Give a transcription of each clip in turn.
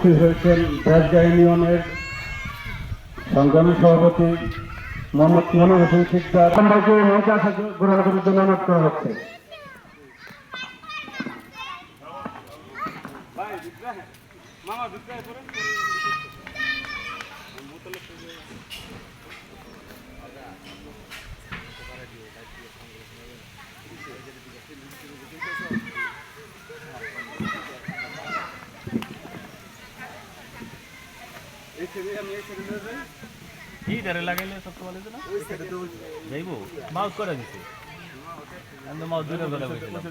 উপস্থিত হয়েছেন ব্রাজগা ইউনিয়নের সংগ্রামী সভাপতি মোহাম্মদ মনোর হোসেন গ্রহণ করার জন্য অনুরোধ করা হচ্ছে। এই ধারে লাগাইলে সব তো ভালো না যাইবো মাউস করে দিছে। আমি মাউস দুটো করে বসেছিলাম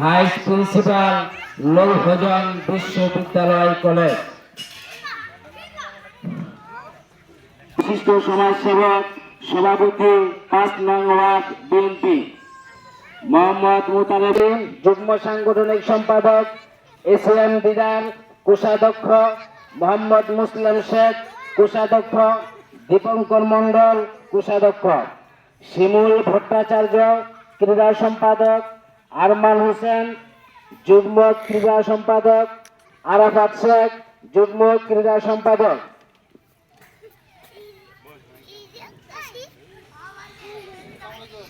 ভাইস প্রিন্সিপাল লৌহজন বিশ্ববিদ্যালয় কলেজ। বিশিষ্ট সমাজসেবক সভাপতি পাঁচ নং ওয়ার্ড বিএনপি। মোহাম্মদ মুতারেবিন যুগ্ম সাংগঠনিক সম্পাদক, এসিএম দিদার কোষাধ্যক্ষ মোহাম্মদ মুসলিম শেখ, কোষাধ্যক্ষ দীপঙ্কর মণ্ডল, কোষাধ্যক্ষ। শিমুল ভট্টাচার্য, ক্রীড়া সম্পাদক। আরমান হোসেন, যুগ্ম ক্রীড়া সম্পাদক। আরাফাত শেখ, যুগ্ম ক্রীড়া সম্পাদক।